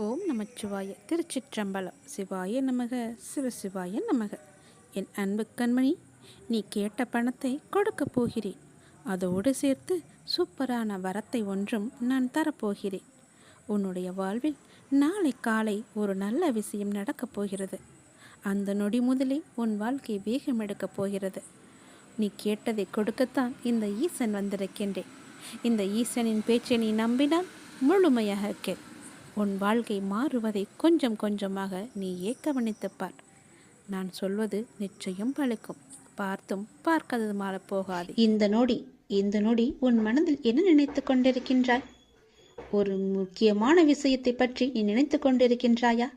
ஓம் நமச்சிவாய திருச்சிற்றம்பலம். சிவாய நமக சிவசிவாய நமக. என் அன்பு கண்மணி நீ கேட்ட பணத்தை கொடுக்க போகிறேன். அதோடு சேர்த்து சூப்பரான வரத்தை ஒன்றும் நான் தரப்போகிறேன். உன்னுடைய வாழ்வில் நாளை காலை ஒரு நல்ல விஷயம் நடக்கப் போகிறது. அந்த நொடி முதலே உன் வாழ்க்கை வேகம் எடுக்கப் போகிறது. நீ கேட்டதை கொடுக்கத்தான் இந்த ஈசன் வந்திருக்கின்றேன். இந்த ஈசனின் பேச்சை நீ நம்பினால் முழுமையாக கேள். உன் வாழ்க்கை மாறுவதை கொஞ்சம் கொஞ்சமாக நீயே கவனித்துப் பார் நான் சொல்வது நிச்சயம் பழுக்கும். பார்த்தும் பார்க்காதது மாறப் போகாது இந்த நொடி இந்த நொடி உன் மனதில் என்ன நினைத்து கொண்டிருக்கின்றாய்? ஒரு முக்கியமான விஷயத்தை பற்றி நீ நினைத்து கொண்டிருக்கின்றாயா?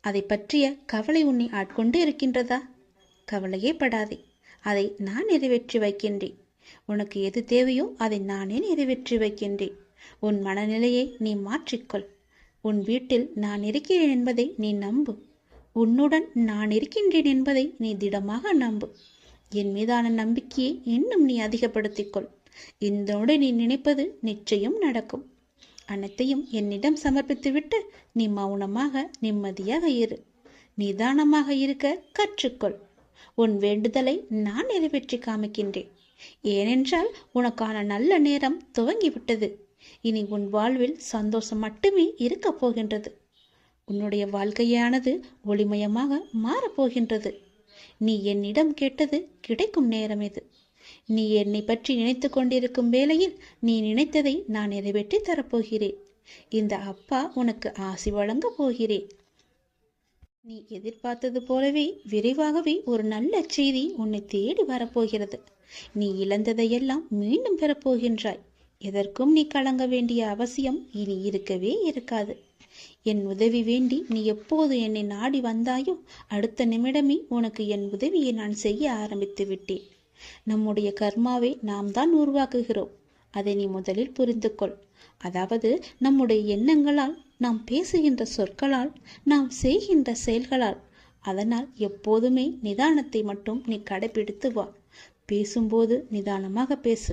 அதை பற்றிய கவலை உன்னை ஆட்கொண்டு இருக்கின்றதா? கவலையே படாதே. அதை நான் நிறைவேற்றி வைக்கின்றேன். உனக்கு எது தேவையோ அதை நானே நிறைவேற்றி வைக்கின்றேன். உன் மனநிலையை நீ மாற்றிக்கொள். உன் வீட்டில் நான் இருக்கிறேன் என்பதை நீ நம்பு. உன்னுடன் நான் இருக்கின்றேன் என்பதை நீ திடமாக நம்பு. என் மீதான நம்பிக்கையை இன்னும் நீ அதிகப்படுத்திக்கொள். இந்தோடு நீ நினைப்பது நிச்சயம் நடக்கும். அனைத்தையும் என்னிடம் சமர்ப்பித்துவிட்டு நீ மௌனமாக நிம்மதியாக இரு. நிதானமாக இருக்க கற்றுக்கொள். உன் வேண்டுதலை நான் நிறைவேற்றி காமிக்கின்றேன். ஏனென்றால் உனக்கான நல்ல நேரம் துவங்கிவிட்டது. இனி உன் வாழ்வில் சந்தோஷம் மட்டுமே இருக்கப் போகின்றது. உன்னுடைய வாழ்க்கையானது ஒளிமயமாக மாறப்போகின்றது நீ என்னிடம் கேட்டது கிடைக்கும் நேரம் இது. நீ என்னை பற்றி நினைத்து கொண்டிருக்கும் வேளையில் நீ நினைத்ததை நான் நிறைவேற்றி தரப்போகிறேன் இந்த அப்பா உனக்கு ஆசி வழங்கப் போகிறேன். நீ எதிர்பார்த்தது போலவே விரைவாகவே ஒரு நல்ல செய்தி உன்னை தேடி வரப்போகிறது நீ இழந்ததையெல்லாம் மீண்டும் பெறப்போகின்றாய் எதற்கும் நீ கலங்க வேண்டிய அவசியம் இனி இருக்கவே இருக்காது. என் உதவி வேண்டி நீ எப்போது என்னை நாடி வந்தாயோ அடுத்த நிமிடமே உனக்கு என் உதவியை நான் செய்ய ஆரம்பித்து விட்டேன். நம்முடைய கர்மாவை நாம் தான் உருவாக்குகிறோம். அதை நீ முதலில் புரிந்து கொள். அதாவது நம்முடைய எண்ணங்களால் நாம் பேசுகின்ற சொற்களால் நாம் செய்கின்ற செயல்களால். அதனால் எப்போதுமே நிதானத்தை மட்டும் நீ கடைபிடித்து வா. பேசும்போது நிதானமாக பேசு.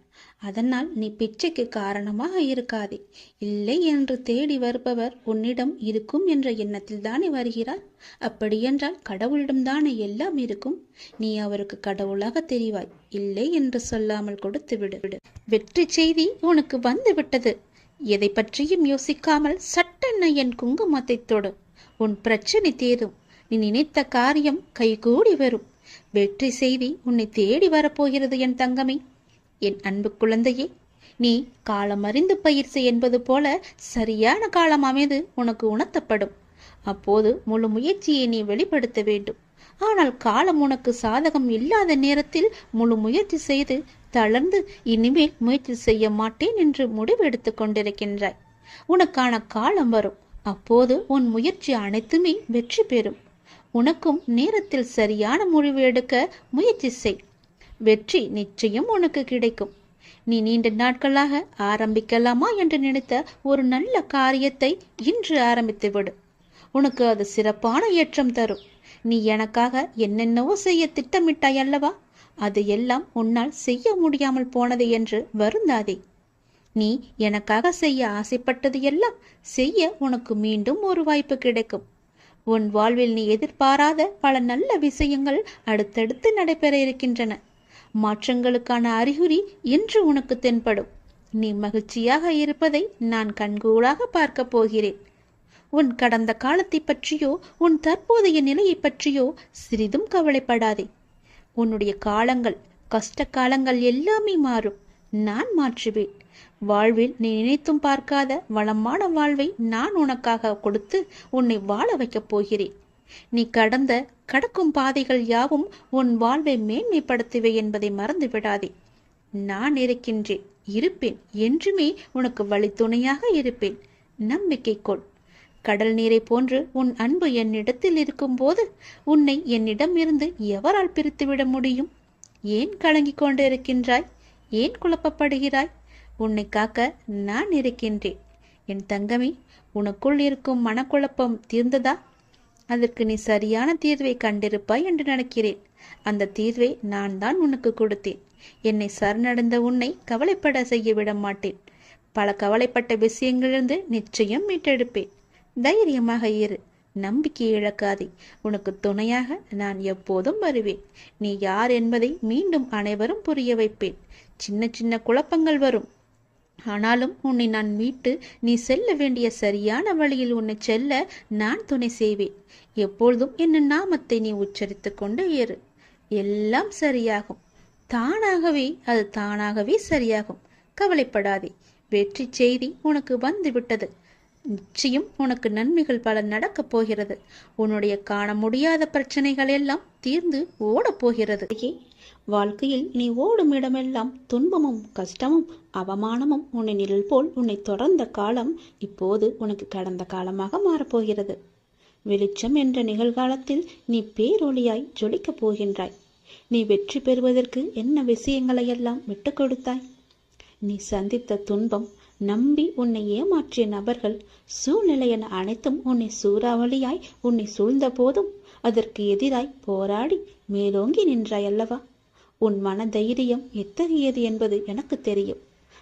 அதனால் நீ பிச்சைக்கு காரணமாக இருக்காதே. இல்லை என்று தேடி வருபவர் உன்னிடம் இருக்கும் என்ற எண்ணத்தில் தானே வருகிறார்? அப்படியென்றால் கடவுளிடம்தானே எல்லாம் இருக்கும்? நீ அவருக்கு கடவுளாக தெரிவாய். இல்லை என்று சொல்லாமல் கொடுத்து விடு. வெற்றி செய்தி உனக்கு வந்து விட்டது. எதை பற்றியும் யோசிக்காமல் சட்டென்ன என் குங்குமத்தை தொடு. உன் பிரச்சனை தீரும். நீ நினைத்த காரியம் கைகூடி வரும். வெற்றி செய்தி உன்னை தேடி வரப்போகிறது என் தங்கமே. என் அன்பு குழந்தையே நீ காலம் அறிந்து பயிற்சி என்பது போல சரியான காலம் அமைது உனக்கு உணர்த்தப்படும். அப்போது முழு முயற்சியை நீ வெளிப்படுத்த வேண்டும். ஆனால் காலம் உனக்கு சாதகம் இல்லாத நேரத்தில் முழு முயற்சி செய்து தளர்ந்து இனிமேல் முயற்சி செய்ய மாட்டேன் என்று முடிவெடுத்துக் கொண்டிருக்கின்றாய். உனக்கான காலம் வரும். அப்போது உன் முயற்சி அனைத்துமே வெற்றி பெறும். உனக்கும் நேரத்தில் சரியான முடிவு எடுக்க முயற்சி செய். வெற்றி நிச்சயம் உனக்கு கிடைக்கும். நீ நீண்ட நாட்களாக ஆரம்பிக்கலாமா என்று நினைத்த ஒரு நல்ல காரியத்தை இன்று ஆரம்பித்து விடு. உனக்கு அது சிறப்பான ஏற்றம் தரும். நீ எனக்காக என்னென்னவோ செய்ய திட்டமிட்டாய் அல்லவா? அது எல்லாம் உன்னால் செய்ய முடியாமல் போனது என்று வருந்தாதே. நீ எனக்காக செய்ய ஆசைப்பட்டது எல்லாம் செய்ய உனக்கு மீண்டும் ஒரு வாய்ப்பு கிடைக்கும். உன் வாழ்வில் நீ எதிர்பாராத பல நல்ல விஷயங்கள் அடுத்தடுத்து நடைபெற இருக்கின்றன. மாற்றங்களுக்கான அறிகுறி இன்று உனக்கு தென்படும். நீ மகிழ்ச்சியாக இருப்பதை நான் கண்கூடாக பார்க்கப் போகிறேன். உன் கடந்த காலத்தை பற்றியோ உன் தற்போதைய நிலையை பற்றியோ சிறிதும் கவலைப்படாதே. உன்னுடைய காலங்கள் கஷ்ட காலங்கள் எல்லாமே மாறும். நான் மாற்றுவேன். வாழ்வில் நீ நினைத்தும் பார்க்காத வளமான வாழ்வை நான் உனக்காக கொடுத்து உன்னை வாழ வைக்கப் போகிறேன். நீ கடந்த கடக்கும் பாதைகள் யாவும் உன் வாழ்வை மேன்மைப்படுத்துவே என்பதை மறந்து விடாதே நான் இருக்கின்றேன் இருப்பேன் என்றுமே உனக்கு வழித்துணையாக இருப்பேன். நம்பிக்கை கொள். கடல் நீரை போன்று உன் அன்பு என்னிடத்தில் இருக்கும்போது உன்னை என்னிடம் இருந்து எவரால் பிரித்துவிட முடியும்? ஏன் கலங்கிக் கொண்டு இருக்கின்றாய் ஏன் குழப்பப்படுகிறாய்? உன்னை காக்க நான் இருக்கின்றேன் என் தங்கமே உனக்குள் இருக்கும் மனக்குழப்பம் தீர்ந்ததா? அதற்கு நீ சரியான தீர்வை கண்டிருப்பாய் என்று நினைக்கிறேன். அந்த தீர்வை நான் தான் உனக்கு கொடுத்தேன். என்னை சரணடைந்த உன்னை கவலைப்பட செய்ய விட மாட்டேன். பல கவலைப்பட்ட விஷயங்களிலிருந்து நிச்சயம் மீட்டெடுப்பேன். தைரியமாக இரு. நம்பிக்கை இழக்காதே. உனக்கு துணையாக நான் எப்போதும் வருவேன். நீ யார் என்பதை மீண்டும் அனைவரும் புரிய வைப்பேன். சின்ன சின்ன குழப்பங்கள் வரும். ஆனாலும் உன்னை நான் மீட்டு நீ செல்ல வேண்டிய சரியான வழியில் உன்னை செல்ல நான் துணை செய்வேன். எப்பொழுதும் என் நாமத்தை நீ உச்சரித்து கொண்டு ஏறு எல்லாம் சரியாகும். தானாகவே அது தானாகவே சரியாகும். கவலைப்படாதே. வெற்றி செய்தி உனக்கு வந்துவிட்டது. நிச்சயம் உனக்கு நன்மைகள் பல நடக்கப் போகிறது. உன்னுடைய காண முடியாத பிரச்சனைகள் எல்லாம் தீர்ந்து ஓடப் போகிறது. வாழ்க்கையில் நீ ஓடும் இடமெல்லாம் துன்பமும் கஷ்டமும் அவமானமும் உன்னை நிழல் போல் உன்னை தொடர்ந்த காலம் இப்போது உனக்கு கடந்த காலமாக மாறப்போகிறது வெளிச்சம் என்ற நிகழ்காலத்தில் நீ பேரொளியாய் ஜொலிக்கப் போகின்றாய். நீ வெற்றி பெறுவதற்கு என்ன விஷயங்களையெல்லாம் விட்டு கொடுத்தாய்? நீ சந்தித்த துன்பம் நம்பி உன்னை ஏமாற்றிய நபர்கள் சூழ்நிலை என அனைத்தும் உன்னை சூறாவளியாய் உன்னை சூழ்ந்த போதும் அதற்கு எதிராய் போராடி மேலோங்கி நின்றாய் அல்லவா? உன் மன தைரியம் எத்தகையது என்பது எனக்கு தெரியும்.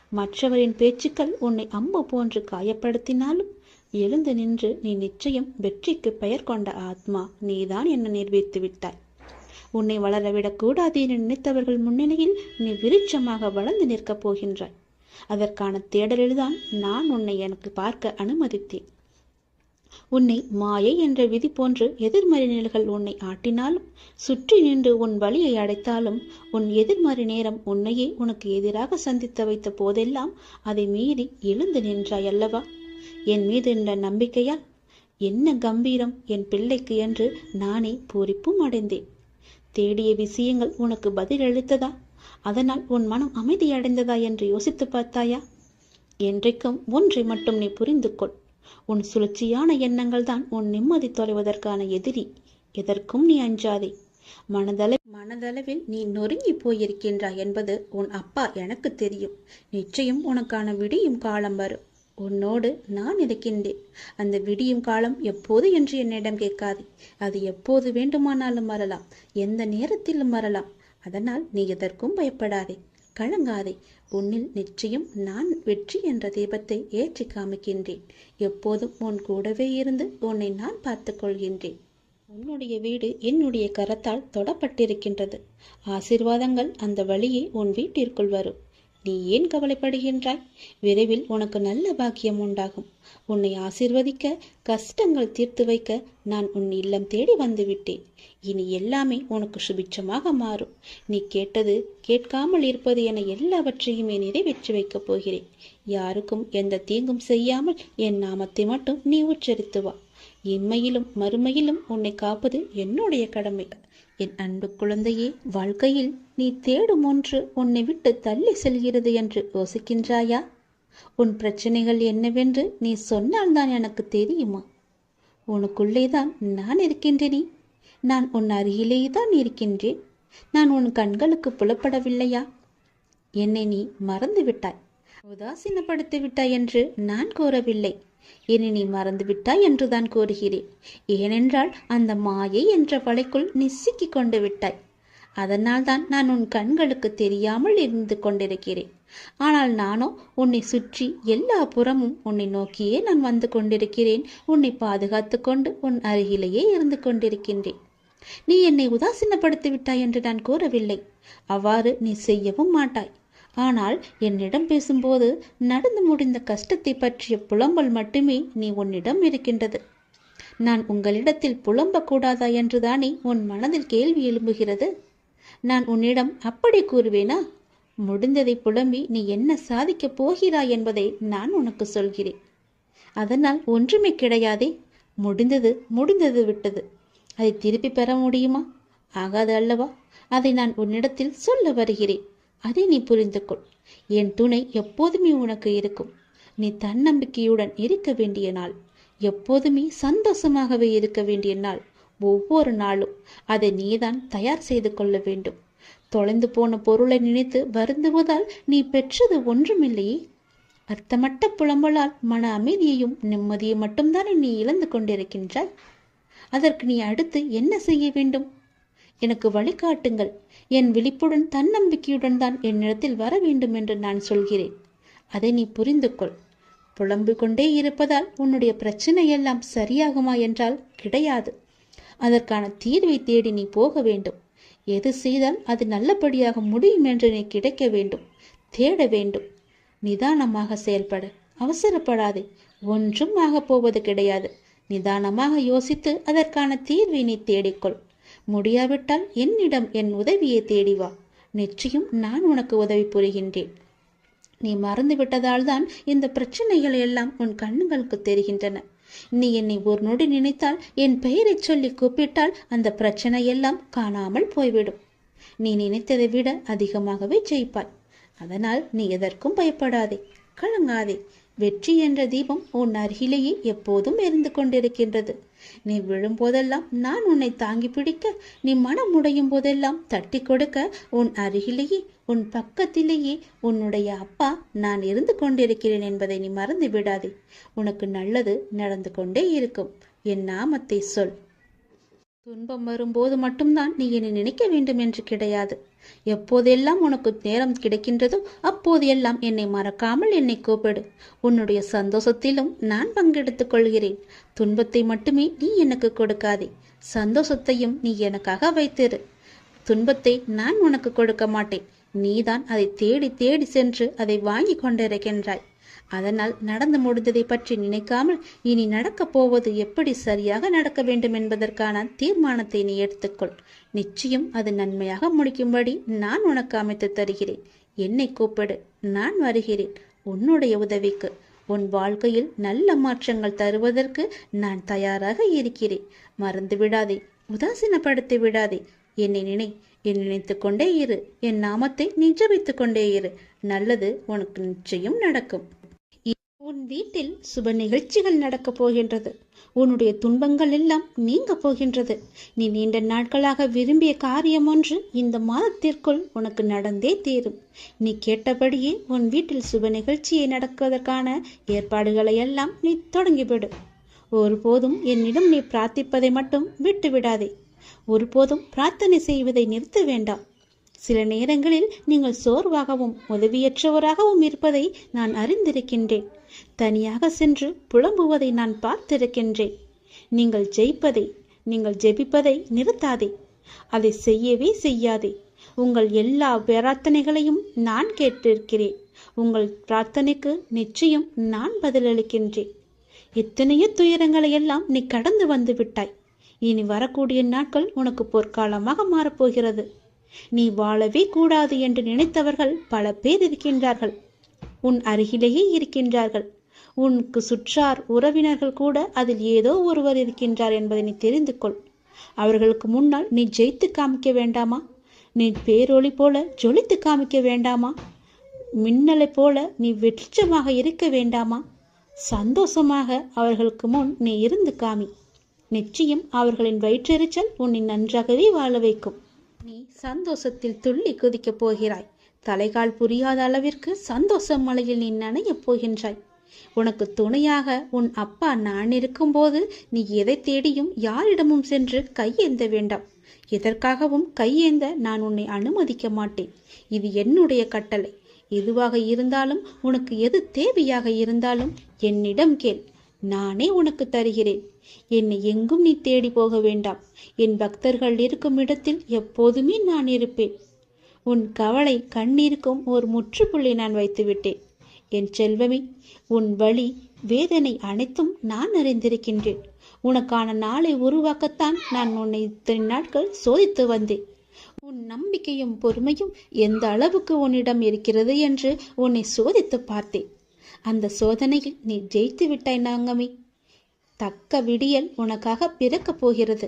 மற்றவரின் பேச்சுக்கள் உன்னை அம்பு போன்று காயப்படுத்தினாலும் எழுந்து நின்று நீ நிச்சயம் வெற்றிக்கு பெயர் கொண்ட ஆத்மா நீதான் என்ன நிரூபித்து விட்டாய். உன்னை வளரவிடக் கூடாது என நினைத்தவர்கள் முன்னிலையில் நீ விருட்சமாக வளர்ந்து நிற்கப் போகின்றாய். அதற்கான தேடலில்தான் நான் உன்னை எனக்கு பார்க்க அனுமதித்தேன். உன்னை மாயை என்ற விதி போன்று எதிர்மறை நிலைகள் உன்னை ஆட்டினாலும் சுற்றி நின்று உன் வழியை அடைத்தாலும் உன் எதிர்மறை நேரம் உன்னையே உனக்கு எதிராக சந்தித்து வைத்த போதெல்லாம் அதை மீறி எழுந்து நின்றாய் அல்லவா? என் மீது என்ற நம்பிக்கையால் என்ன கம்பீரம் என் பிள்ளைக்கு என்று நானே பூரிப்பும் அடைந்தேன். தேடிய விஷயங்கள் உனக்கு பதிலளித்ததா? அதனால் உன் மனம் அமைதியடைந்ததா என்று யோசித்து பார்த்தாயா? என்றைக்கும் ஒன்றை மட்டும் நீ புரிந்து கொள். உன் சுழற்சியான எண்ணங்கள் தான் உன் நிம்மதி தொலைவதற்கான எதிரி. எதற்கும் நீ அஞ்சாதே. மனதள மனதளவில் நீ நொறுங்கி போயிருக்கின்றாய் என்பது உன் அப்பா எனக்கு தெரியும். நிச்சயம் உனக்கான விடியும் காலம் வரும். உன்னோடு நான் இருக்கின்றேன். அந்த விடியும் காலம் எப்போது என்று என்னிடம் கேட்காதே. அது எப்போது வேண்டுமானாலும் வரலாம். எந்த நேரத்திலும் வரலாம். அதனால் நீ எதற்கும் பயப்படாதே. கலங்காதே. உன்னில் நிச்சயம் நான் வெற்றி என்ற தீபத்தை ஏற்றி காமிக்கின்றேன். எப்போதும் உன் கூடவே இருந்து உன்னை நான் பார்த்து கொள்கின்றேன். உன்னுடைய வீடு என்னுடைய கரத்தால் தொடப்பட்டிருக்கின்றது. ஆசிர்வாதங்கள் அந்த வழியே உன் வீட்டிற்குள் வரும். நீ ஏன் கவலைப்படுகின்றாய்? விரைவில் உனக்கு நல்ல பாக்கியம் உண்டாகும். உன்னை ஆசிர்வதிக்க கஷ்டங்கள் தீர்த்து வைக்க நான் உன் இல்லம் தேடி வந்து விட்டேன் இனி எல்லாமே உனக்கு சுபிட்சமாக மாறும். நீ கேட்டது கேட்காமல் இருப்பது என எல்லாவற்றையுமே நிறைவேற்றி வைக்கப் போகிறேன். யாருக்கும் எந்த தீங்கும் செய்யாமல் என் நாமத்தை மட்டும் நீ உச்சரித்து வா. இம்மையிலும் மறுமையிலும் உன்னை காப்பது என்னுடைய கடமை. என் அன்பு குழந்தையே வாழ்க்கையில் நீ தேடும் ஒன்று உன்னை விட்டு தள்ளி செல்கிறது என்று யோசிக்கின்றாயா? உன் பிரச்சனைகள் என்னவென்று நீ சொன்னால்தான் எனக்கு தெரியுமா? உனக்குள்ளேதான் நான் இருக்கின்றேனே. நான் உன் அருகிலே தான் இருக்கின்றேன். நான் உன் கண்களுக்கு புலப்படவில்லையா? என்னை நீ மறந்து விட்டாய் உதாசீனப்படுத்தி விட்டாய் என்று நான் கூறவில்லை. என்னை நீ மறந்து விட்டாய் என்றுதான் கூறுகிறேன். ஏனென்றால் அந்த மாயை என்ற வலைக்குள் நீ கொண்டு விட்டாய். அதனால்தான் நான் உன் கண்களுக்கு தெரியாமல் இருந்து கொண்டிருக்கிறேன். ஆனால் நானோ உன்னை சுற்றி எல்லா புறமும் உன்னை நோக்கியே நான் வந்து கொண்டிருக்கிறேன். உன்னை பாதுகாத்து கொண்டு உன் அருகிலேயே இருந்து கொண்டிருக்கின்றேன். நீ என்னை உதாசீனப்படுத்தி விட்டாய் என்று நான் கூறவில்லை. அவ்வாறு நீ செய்யவும் மாட்டாய். ஆனால் என்னிடம் பேசும்போது நடந்து முடிந்த கஷ்டத்தை பற்றிய புலம்பல் மட்டுமே நீ உன்னிடம் இருக்கின்றது. நான் உங்களிடத்தில் புலம்பக்கூடாதா என்றுதானே உன் மனதில் கேள்வி எழும்புகிறது? நான் உன்னிடம் அப்படி கூறுவேனா? முடிந்ததை புலம்பி நீ என்ன சாதிக்கப் போகிறாய் என்பதை நான் உனக்கு சொல்கிறேன். அதனால் ஒன்றுமே கிடையாதே. முடிந்தது முடிந்தது விட்டது. அதை திருப்பி பெற முடியுமா? ஆகாது அல்லவா? அதை நான் உன்னிடத்தில் சொல்ல வருகிறேன். அதை நீ புரிந்து கொள் என் துணை எப்போதுமே உனக்கு இருக்கும். நீ தன்னம்பிக்கையுடன் இருக்க வேண்டிய நாள். எப்போதுமே சந்தோஷமாகவே இருக்க வேண்டிய நாள். ஒவ்வொரு நாளும் அதை நீதான் தயார் செய்து கொள்ள வேண்டும். தொலைந்து போன பொருளை நினைத்து வருந்துவதால் நீ பெற்றது ஒன்றுமில்லையே. அர்த்தமட்ட புலம்பலால் மன அமைதியையும் நிம்மதியை மட்டும்தானே நீ இழந்து கொண்டிருக்கின்றாய்? அதற்கு நீ அடுத்து என்ன செய்ய வேண்டும்? எனக்கு வழிகாட்டுங்கள். என் விழிப்புடன் தன்னம்பிக்கையுடன் தான் என்னிடத்தில் வர வேண்டும் என்று நான் சொல்கிறேன். அதை நீ புரிந்து கொள் புலம்பு கொண்டே இருப்பதால் உன்னுடைய பிரச்சனை எல்லாம் சரியாகுமா என்றால் கிடையாது. அதற்கான தீர்வை தேடி நீ போக வேண்டும். எது செய்தால் அது நல்லபடியாக முடியும் என்று நீ கிடைக்க வேண்டும். தேட வேண்டும். நிதானமாக செயல்பட. அவசரப்படாதே. ஒன்றும் ஆகப் போவது கிடையாது. நிதானமாக யோசித்து அதற்கான தீர்வை நீ தேடிக்கொள். முடியாவிட்டால் என்னிடம் என் உதவியை தேடி வா. நிச்சயம் நான் உனக்கு உதவி புரிகின்றேன். நீ மறந்து விட்டதால் தான் இந்த பிரச்சனைகள் எல்லாம் உன் கண்ணுகளுக்கு தெரிகின்றன. நீ என்னை ஒரு நொடி நினைத்தால் என் பெயரை சொல்லி கூப்பிட்டால் அந்த பிரச்சனை எல்லாம் காணாமல் போய்விடும். நீ நினைத்ததை விட அதிகமாகவே ஜெயிப்பாய். அதனால் நீ எதற்கும் பயப்படாதே. கலங்காதே. வெற்றி என்ற தீபம் உன் அருகிலேயே எப்போதும் எரிந்து கொண்டிருக்கின்றது. நீ விழும்போதெல்லாம் நான் உன்னை தாங்கி பிடிக்க நீ மனம் உடையும் போதெல்லாம் தட்டி கொடுக்க உன் அருகிலேயே உன் பக்கத்திலேயே உன்னுடைய அப்பா நான் இருந்து கொண்டிருக்கிறேன் என்பதை நீ மறந்து விடாதே. உனக்கு நல்லது நடந்து கொண்டே இருக்கும். என் நாமத்தை சொல். துன்பம் வரும்போது மட்டும்தான் நீ என்னை நினைக்க வேண்டும் என்று கிடையாது. எப்போதெல்லாம் உனக்கு நேரம் கிடைக்கின்றதோ அப்போது எல்லாம் என்னை மறக்காமல் என்னை கூப்பிடு. உன்னுடைய சந்தோஷத்திலும் நான் பங்கெடுத்துக் கொள்கிறேன். துன்பத்தை மட்டுமே நீ எனக்கு கொடுக்காதே. சந்தோஷத்தையும் நீ எனக்காக வைத்திரு. துன்பத்தை நான் உனக்கு கொடுக்க மாட்டேன். நீதான் அதை தேடி தேடி சென்று அதை வாங்கி கொண்டிருக்கின்றாய். அதனால் நடந்து முடிந்ததை பற்றி நினைக்காமல் இனி நடக்கப் போவது எப்படி சரியாக நடக்க வேண்டும் என்பதற்கான தீர்மானத்தை நீ எடுத்துக்கொள். நிச்சயம் அது நன்மையாக முடிக்கும்படி நான் உனக்கு அமைத்து தருகிறேன். என்னை கூப்பிடு நான் வருகிறேன் உன்னுடைய உதவிக்கு. உன் வாழ்க்கையில் நல்ல மாற்றங்கள் தருவதற்கு நான் தயாராக இருக்கிறேன். மறந்து விடாதே உதாசீனப்படுத்தி விடாதே. என்னை நினை என் நினைத்து கொண்டே இரு. என் நாமத்தை நீ ஜபித்துக் கொண்டே இரு. நல்லது உனக்கு நிச்சயம் நடக்கும். உன் வீட்டில் சுப நிகழ்ச்சிகள் நடக்கப் போகின்றது. உன்னுடைய துன்பங்கள் எல்லாம் நீங்க போகின்றது. நீ நீண்ட நாட்களாக விரும்பிய காரியம் ஒன்று இந்த மாதத்திற்குள் உனக்கு நடந்தே தீரும். நீ கேட்டபடியே உன் வீட்டில் சுப நிகழ்ச்சியை நடக்குவதற்கான ஏற்பாடுகளை எல்லாம் நீ தொடங்கிவிடு. ஒருபோதும் என்னிடம் நீ பிரார்த்திப்பதை மட்டும் விட்டு விடாதே ஒருபோதும் பிரார்த்தனை செய்வதை நிறுத்த வேண்டாம். சில நேரங்களில் நீங்கள் சோர்வாகவும் உதவியற்றவராகவும் இருப்பதை நான் அறிந்திருக்கின்றேன். தனியாக சென்று புலம்புவதை நான் பார்த்திருக்கின்றேன். நீங்கள் ஜெயிப்பதை நீங்கள் ஜெபிப்பதை நிறுத்தாதே. அதை செய்யவே செய்யாதே. உங்கள் எல்லா பிரார்த்தனைகளையும் நான் கேட்டிருக்கிறேன். உங்கள் பிரார்த்தனைக்கு நிச்சயம் நான் பதிலளிக்கின்றேன். எத்தனையோ துயரங்களை எல்லாம் நீ கடந்து வந்து விட்டாய். இனி வரக்கூடிய நாட்கள் உனக்கு பொற்காலமாக மாறப்போகிறது. நீ வாழவே கூடாது என்று நினைத்தவர்கள் பல பேர் இருக்கின்றார்கள். உன் அருகிலேயே இருக்கின்றார்கள். உனக்கு சுற்றார் உறவினர்கள் கூட அதில் ஏதோ ஒருவர் இருக்கின்றார் என்பதை நீ தெரிந்து கொள். அவர்களுக்கு முன்னால் நீ ஜெயித்து காமிக்க வேண்டாமா? நீ பேரொளி போல ஜொலித்து காமிக்க வேண்டாமா? மின்னலை போல நீ வெற்றிச்சமாக இருக்க வேண்டாமா? சந்தோஷமாக அவர்களுக்கு முன் நீ இருந்து காமி. நிச்சயம் அவர்களின் வயிற்றெரிச்சல் உன்னை நன்றாகவே வாழ வைக்கும். நீ சந்தோஷத்தில் துள்ளி குதிக்கப் போகிறாய். தலைகால் புரியாத அளவிற்கு சந்தோஷ மலையில் நீ நனையப் போகின்றாய். உனக்கு துணையாக உன் அப்பா நான் இருக்கும்போது நீ எதை தேடியும் யாரிடமும் சென்று கையேந்த வேண்டாம். எதற்காகவும் கையேந்த நான் உன்னை அனுமதிக்க மாட்டேன். இது என்னுடைய கட்டளை. எதுவாக இருந்தாலும் உனக்கு எது தேவையாக இருந்தாலும் என்னிடம் கேள். நானே உனக்கு தருகிறேன். என்னை எங்கும் நீ தேடி போக வேண்டாம். என் பக்தர்கள் இருக்கும் இடத்தில் எப்போதுமே நான் இருப்பேன். உன் கவலை கண்ணீருக்கும் ஒரு முற்றுப்புள்ளி நான் வைத்துவிட்டேன். என் செல்வமே உன் வழி வேதனை அனைத்தும் நான் அறிந்திருக்கின்றேன். உனக்கான நாளை உருவாக்கத்தான் நான் உன்னை இத்தனை நாட்கள் சோதித்து வந்தேன். உன் நம்பிக்கையும் பொறுமையும் எந்த அளவுக்கு உன்னிடம் இருக்கிறது என்று உன்னை சோதித்து பார்த்தேன். அந்த சோதனையில் நீ ஜெயித்து விட்டாய் நாங்கமே. தக்க விடியல் உனக்காக பிறக்கப் போகிறது.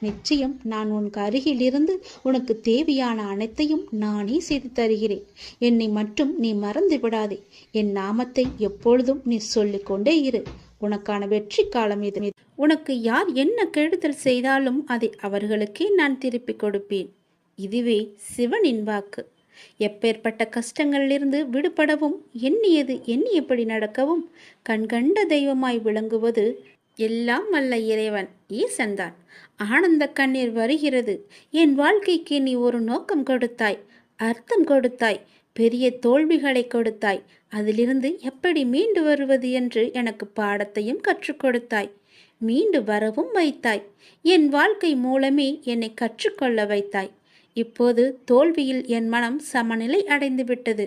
நிச்சயம் நான் உனக்கு அருகிலிருந்து உனக்கு தேவையான அனைத்தையும் நானே செய்து தருகிறேன். என்னை மட்டும் நீ மறந்து விடாதே என் நாமத்தை எப்பொழுதும் நீ சொல்லிக்கொண்டே இரு. உனக்கான வெற்றி காலம் இது. உனக்கு யார் என்ன கெடுதல் செய்தாலும் அதை அவர்களுக்கே நான் திருப்பிக் கொடுப்பேன். இதுவே சிவனின் வாக்கு. எப்பேற்பட்ட கஷ்டங்களிலிருந்து விடுபடவும் எண்ணியது எண்ணியபடி நடக்கவும் கண்கண்ட தெய்வமாய் விளங்குவது எல்லாம் வல்ல இறைவன் ஈசன்தான் ஆனந்த கண்ணீர் வருகிறது. என் வாழ்க்கைக்கு நீ ஒரு நோக்கம் கொடுத்தாய் அர்த்தம் கொடுத்தாய் பெரிய தோல்விகளை கொடுத்தாய். அதிலிருந்து எப்படி மீண்டு வருவது என்று எனக்கு பாடத்தையும் கற்றுக் கொடுத்தாய். மீண்டு வரவும் வைத்தாய். என் வாழ்க்கை மூலமே என்னை கற்றுக்கொள்ள வைத்தாய். இப்போது தோல்வியில் என் மனம் சமநிலை அடைந்து விட்டது.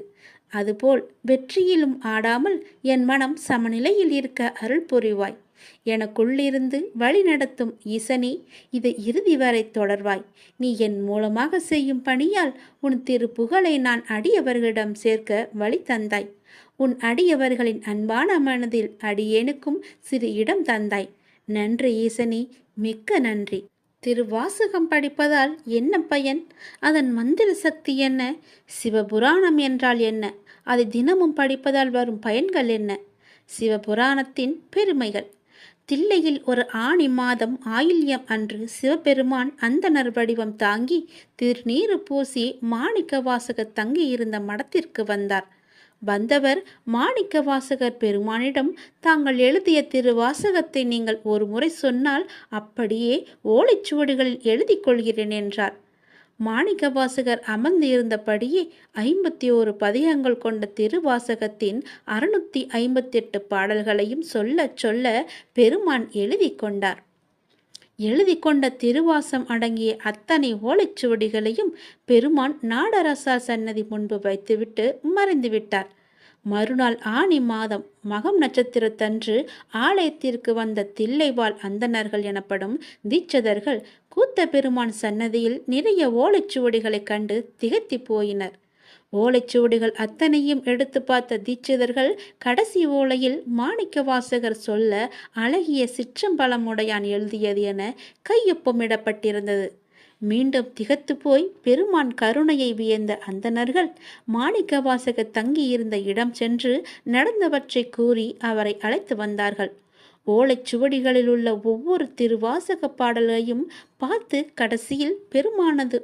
அதுபோல் வெற்றியிலும் ஆடாமல் என் மனம் சமநிலையில் இருக்க அருள் புரிவாய். எனக்குள்ளிருந்து வழிநடத்தும் இசனே இதை இறுதி வரை தொடர்வாய். நீ என் மூலமாக செய்யும் பணியால் உன் திருப்புகழை நான் அடியவர்களிடம் சேர்க்க வழி தந்தாய். உன் அடியவர்களின் அன்பான மனதில் அடியேனுக்கும் சிறு இடம் தந்தாய். நன்றி ஈசனே மிக்க நன்றி. திருவாசகம் படிப்பதால் என்ன பயன்? அதன் மந்திர சக்தி என்ன? சிவபுராணம் என்றால் என்ன? அதை தினமும் படிப்பதால் வரும் பயன்கள் என்ன? சிவபுராணத்தின் பெருமைகள். தில்லையில் ஒரு ஆணி மாதம் ஆயில்யம் அன்று சிவபெருமான் அந்தனர் வடிவம் தாங்கி திருநீறு பூசி மாணிக்க வாசகர் தங்கியிருந்த மடத்திற்கு வந்தார். வந்தவர் மாணிக்க வாசகர் பெருமானிடம் தாங்கள் எழுதிய திருவாசகத்தை நீங்கள் ஒரு முறை சொன்னால் அப்படியே ஓலைச்சுவடிகளில் எழுதி கொள்கிறேன் என்றார். மாணிக்க வாசகர் அமர்ந்து இருந்தபடியே ஐம்பத்தி ஓரு பதிகங்கள் கொண்ட திருவாசகத்தின் அறுநூத்தி ஐம்பத்தி எட்டு பாடல்களையும் சொல்ல சொல்ல பெருமான் எழுதி கொண்டார். எழுதி கொண்ட திருவாசம் அடங்கிய அத்தனை ஓலைச்சுவடிகளையும் பெருமான் நாடரசார் சன்னதி முன்பு வைத்துவிட்டு மறைந்துவிட்டார். மறுநாள் ஆணி மாதம் மகம் நட்சத்திரத்தன்று ஆலயத்திற்கு வந்த தில்லைவாழ் அந்தணர்கள் எனப்படும் தீட்சதர்கள் கூத்த பெருமான் சன்னதியில் நிறைய ஓலைச்சுவடிகளைக் கண்டு திகத்தி போயினர். ஓலைச்சுவடிகள் அத்தனையும் எடுத்து பார்த்த தீட்சிதர்கள் கடைசி ஓலையில் மாணிக்க வாசகர் சொல்ல அழகிய சிற்றம்பலமுடையான் எழுதியது என கையொப்பமிடப்பட்டிருந்தது. மீண்டும் திகத்து போய் பெருமான் கருணையை வியந்த அந்தணர்கள் மாணிக்க வாசக தங்கியிருந்த இடம் சென்று நடந்தவற்றை கூறி அவரை அழைத்து வந்தார்கள். ஓலைச் சுவடிகளில் உள்ள ஒவ்வொரு திருவாசக பாடலையும் பார்த்து கடைசியில் பெருமானது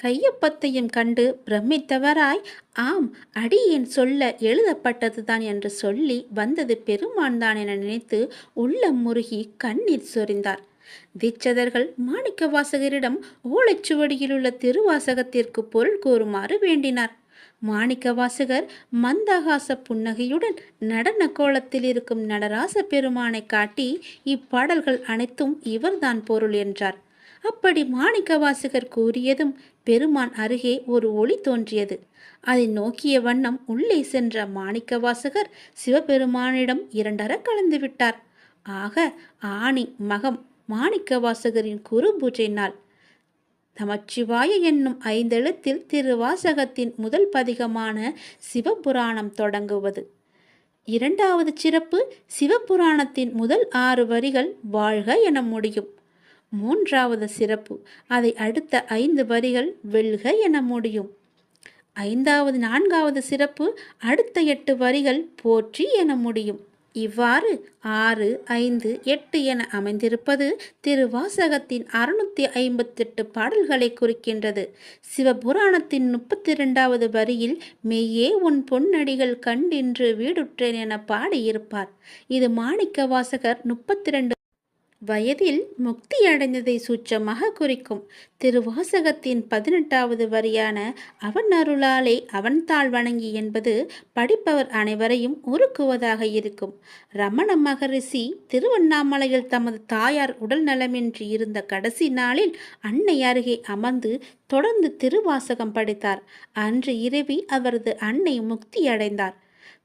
கையொப்பத்தையும் கண்டு பிரமித்தவராய் ஆம் அடியேன் சொல்ல எழுதப்பட்டதுதான் என்று சொல்லி வந்தது பெருமான் தான் என நினைத்து உள்ளம் முருகி கண்ணீர் சொரிந்தார். தீட்சதர்கள் மாணிக்க வாசகரிடம் ஓலைச்சுவடியில் உள்ள திருவாசகத்திற்கு பொருள் கூறுமாறு வேண்டினார். மாணிக்க வாசகர் மந்தகாச புன்னகையுடன் நடன கோலத்தில் இருக்கும் நடராச பெருமானை காட்டி இப்பாடல்கள் அனைத்தும் இவர்தான் பொருள் என்றார். அப்படி மாணிக்க வாசகர் கூறியதும் பெருமான் அருகே ஒரு ஒளி தோன்றியது. அதை நோக்கிய வண்ணம் உள்ளே சென்ற மாணிக்க வாசகர் சிவபெருமானிடம் இரண்டர கலந்து விட்டார். ஆக ஆணி மகம் மாணிக்க வாசகரின் குரு பூஜை நாள் நமச்சிவாய என்னும் ஐந்தெழுத்தில் திருவாசகத்தின் முதல் பதிகமான சிவபுராணம் தொடங்குவது. இரண்டாவது சிறப்பு சிவபுராணத்தின் முதல் ஆறு வரிகள் வாழ்க என முடியும். மூன்றாவது சிறப்பு அதை அடுத்த ஐந்து வரிகள் வெல்க என முடியும். ஐந்தாவது நான்காவது சிறப்பு அடுத்த எட்டு வரிகள் போற்றி என முடியும். இவ்வாறு ஆறு ஐந்து எட்டு என அமைந்திருப்பது திருவாசகத்தின் அறுநூத்தி ஐம்பத்தெட்டு பாடல்களை குறிக்கின்றது. சிவபுராணத்தின் முப்பத்தி இரண்டாவது வரியில் மெய்யே உன் பொன்னடிகள் கண்டின்று வீடுற்றேன் என பாடியிருப்பார். இது மாணிக்க வாசகர் முப்பத்தி ரெண்டு வயதில் முக்தி அடைந்ததை சூச்சமாக குறிக்கும். திருவாசகத்தின் பதினெட்டாவது வரியான அவன் அருளாலே அவன் தாழ் வணங்கி என்பது படிப்பவர் அனைவரையும் உருக்குவதாக இருக்கும். ரமண மகரிஷி திருவண்ணாமலையில் தமது தாயார் உடல் நலமின்றி இருந்த கடைசி நாளில் அன்னை அருகே அமர்ந்து தொடர்ந்து திருவாசகம் படித்தார். அன்று இரவி அவரது அன்னை முக்தி அடைந்தார்.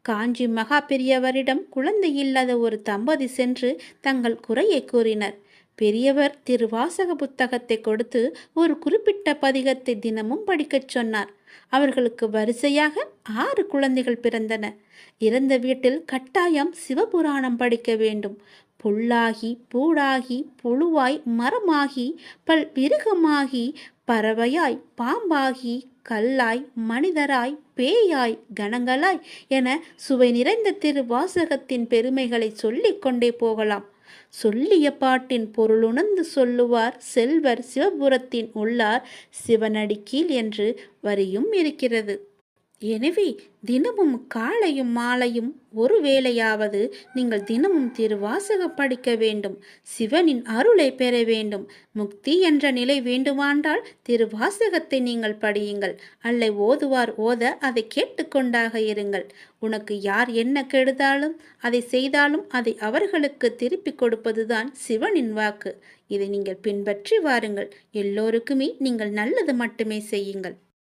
காஞ்சி மகா பெரியவரிடம் குழந்தை இல்லாத ஒரு தம்பதி சென்று தங்கள் குறையை கூறினர். பெரியவர் திருவாசக புத்தகத்தை கொடுத்து ஒரு குறிப்பிட்ட பதிகத்தை தினமும் படிக்கச் சொன்னார். அவர்களுக்கு வரிசையாக ஆறு குழந்தைகள் பிறந்தன. இறந்த வீட்டில் கட்டாயம் சிவபுராணம் படிக்க வேண்டும். புல்லாகி பூடாகி புழுவாய் மரமாகி பல் விருகமாகி பறவையாய் பாம்பாகி கல்லாய் மனிதராய் பேயாய் கணங்களாய் என சுவை நிறைந்த திருவாசகத்தின் பெருமைகளை சொல்லிக் கொண்டே போகலாம். சொல்லிய பாட்டின் பொருளுணர்ந்து சொல்லுவார் செல்வர் சிவபுரத்தின் உள்ளார் சிவனடிக்கீழ் என்று வரியும் இருக்கிறது. எனவே தினமும் காலையும் மாலையும் ஒரு வேளையாவது நீங்கள் தினமும் திருவாசக படிக்க வேண்டும் சிவனின் அருளை பெற வேண்டும் முக்தி என்ற நிலை வேண்டுமாண்டால் திருவாசகத்தை நீங்கள் படியுங்கள். அல்லை ஓதுவார் ஓத அதை கேட்டுக்கொண்டாக இருங்கள். உனக்கு யார் என்ன கெடுதாலும் அதை செய்தாலும் அதை அவர்களுக்கு திருப்பி கொடுப்பதுதான் சிவனின் வாக்கு. இதை நீங்கள் பின்பற்றி வாருங்கள். எல்லோருக்குமே நீங்கள் நல்லது மட்டுமே செய்யுங்கள்.